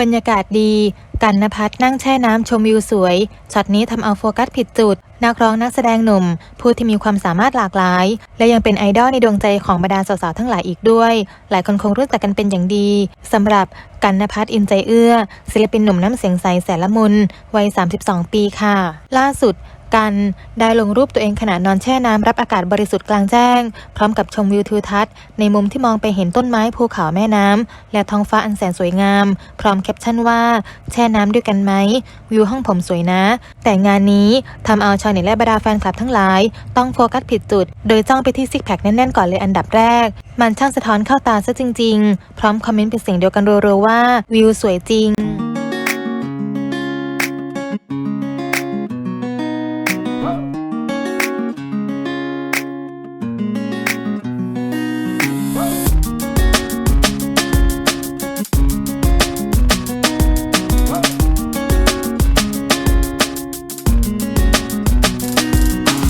บรรยากาศดีกันนภัสนั่งแช่น้ำชมวิวสวย ช็อตนี้ทำเอาโฟกัสผิดจุด นักร้องนักแสดงหนุ่ม ผู้ที่มีความสามารถหลากหลาย และยังเป็นไอดอลในดวงใจของบรรดาสาวๆทั้งหลายอีกด้วย หลายคนคงรู้จักกันเป็นอย่างดีสำหรับกันนภัสอินใจเอื้อ ศิลปินหนุ่มน้ำเสียงใสแสนละมุน วัย 32 ปีค่ะ ล่าสุด กันได้ลงรูปตัวเองขณะนอนแช่น้ำรับอากาศบริสุทธิ์กลางแจ้ง พร้อมกับชมวิวทิวทัศน์ในมุมที่มองไปเห็นต้นไม้ภูเขาแม่น้ำและท้องฟ้าอันแสนสวยงาม พร้อมแคปชั่นว่า แช่น้ำด้วยกันไหมวิวห้องผมสวยนะ แต่งานนี้ทำเอาชาวเน็ตและบรรดาแฟนคลับทั้งหลาย ต้องโฟกัสผิดจุด โดยจ้องไปที่ซิกแพคแน่นๆก่อนเลยอันดับแรก มันช่างสะท้อนเข้าตาซะจริง ๆ พร้อมคอมเมนต์เป็นเสียงเดียวกันรัวๆว่าวิวสวยจริง Whoa.